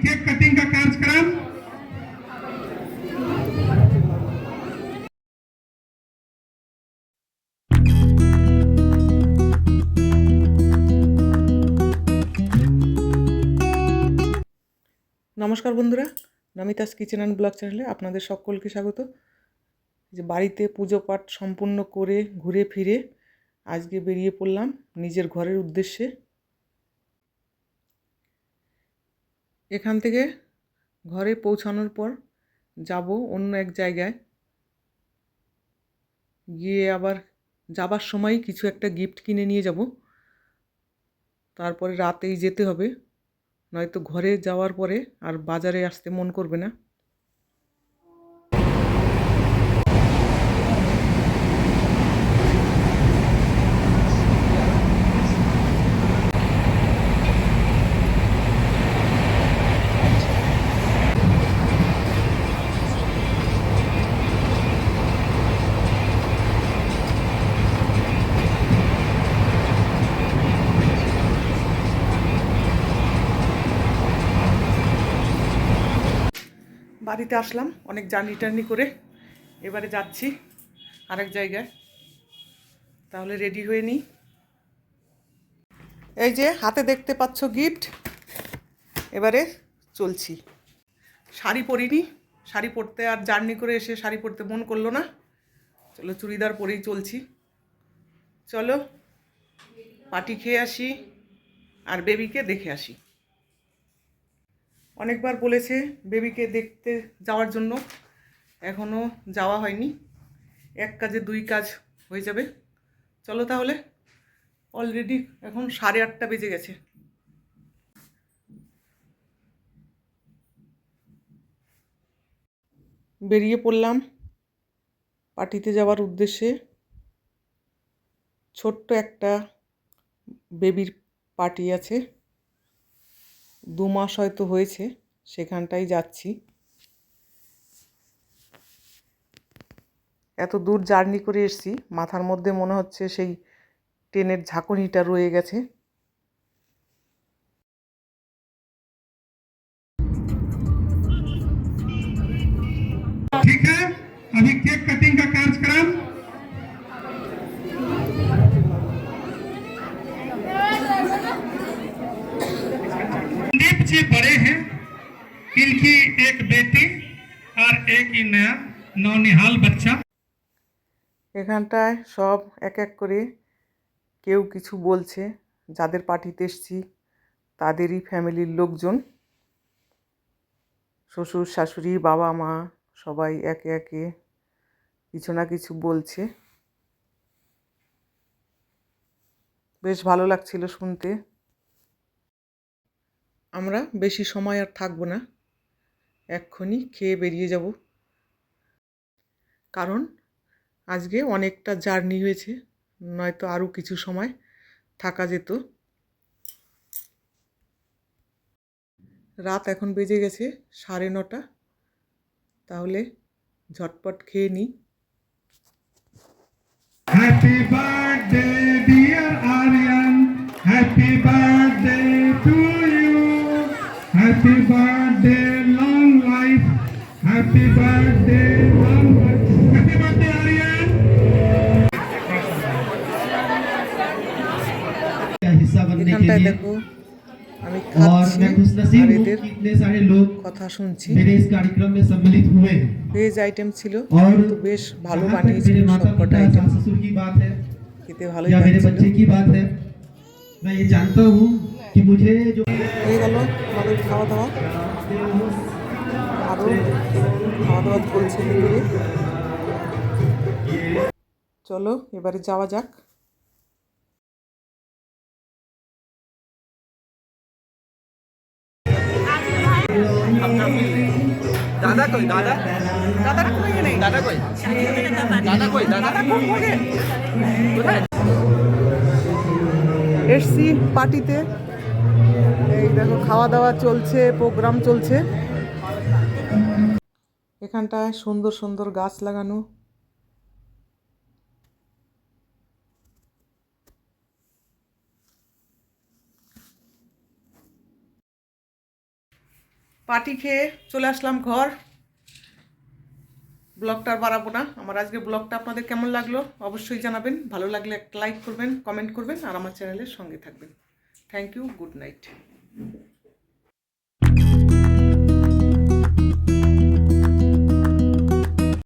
Cake cutting का कार्यक्रम নমস্কার বন্ধুরা নমিতাস কিচেন অ্যান্ড ব্লগ চ্যানেলে আপনাদের সকলকে স্বাগত যে বাড়িতে পুজো পাঠ সম্পূর্ণ করে ঘুরে ফিরে আজকে বেরিয়ে পড়লাম নিজের ঘরের উদ্দেশ্যে এখান থেকে ঘরে পৌঁছানোর পর যাব অন্য এক জায়গায়। গিয়ে আবার যাবার সময় কিছু একটা গিফট কিনে নিয়ে যাব। তারপরে রাতেই যেতে হবে। নয়তো ঘরে যাওয়ার পরে আর বাজারে আসতে মন করবে না। বাড়িতে আসলাম, অনেক জার্নি টার্নি করে এবারে যাচ্ছি আরেক জায়গায়। তাহলে রেডি হয়ে নিই। এই যে হাতে দেখতে পাচ্ছ গিফট এবারে চলছি। শাড়ি পরিনি, শাড়ি পরতে আর জার্নি করে এসে শাড়ি পরতে মন করল না। চলো চুড়িদার পরেই চলছি। চলো পাটি খেয়ে আসি, আর বেবিকে দেখে আসি। অনেকবার বলেছে বেবিকে দেখতে যাওয়ার জন্য। এখনও যাওয়া হয়নি। এক কাজে দুই কাজ হয়ে যাবে। চলো তাহলে অলরেডি এখন সাড়ে আটটা বেজে গেছে। বেরিয়ে পড়লাম পার্টিতে যাওয়ার উদ্দেশ্যে। ছোট্ট একটা বেবির পার্টি আছে। দু মাস হয়তো হয়েছে সেখানটাই যাচ্ছি এত দূর জার্নি করে এসেছি মাথার মধ্যে মনে হচ্ছে সেই ট্রেনের ঝাঁকুনিটা রয়ে গেছে ठीक है अभी केक कटिंग का कार्यक्रम एक बेटी और एक इन नौनिहाल बच्चा এখানটায় সব এক এক করে কেউ কিছু বলছে যাদের পার্টিতে এসছি তাদেরই ফ্যামিলির লোকজন শ্বশুর শাশুড়ি বাবা মা সবাই একে একে কিছু না কিছু বলছে বেশ ভালো লাগছিল শুনতে আমরা বেশি সময় আর থাকবো না এক্ষুনি খেয়ে বেরিয়ে যাব। কারণ আজকে অনেকটা জার্নি হয়েছে, নয়তো আরও কিছু সময় থাকা যেত। রাত এখন বেজে গেছে সাড়ে নটা। তাহলে ঝটপট খেয়ে নিই। Happy birthday dear Aryan happy birthday to you happy birthday কথা শুনছি ভেজ আইটেম ছিল বেশ ভালো বানিয়েছিল সবকটা আইটেম খেতে হয়ে গেল আমাদের খাওয়া দাওয়া আরও খাওয়া দাওয়া চলছে চলো এবারে যাওয়া যাক দাদা কই দাদা? দাদা কই নেই দাদা কই? দাদা কই দাদা? এসছি পার্টিতে। এই দেখো খাওয়া দাওয়া চলছে প্রোগ্রাম চলছে। এখানটায় সুন্দর সুন্দর গাছ লাগানো। পার্টি খেয়ে চলে আসলাম ঘর। ব্লগটা বাড়াবো না। আমার আজকে ব্লগটা আপনাদের কেমন লাগল অবশ্যই জানাবেন। ভালো লাগলে একটা লাইক করবেন, কমেন্ট করবেন আর আমার চ্যানেলের সঙ্গে থাকবেন। Thank you good night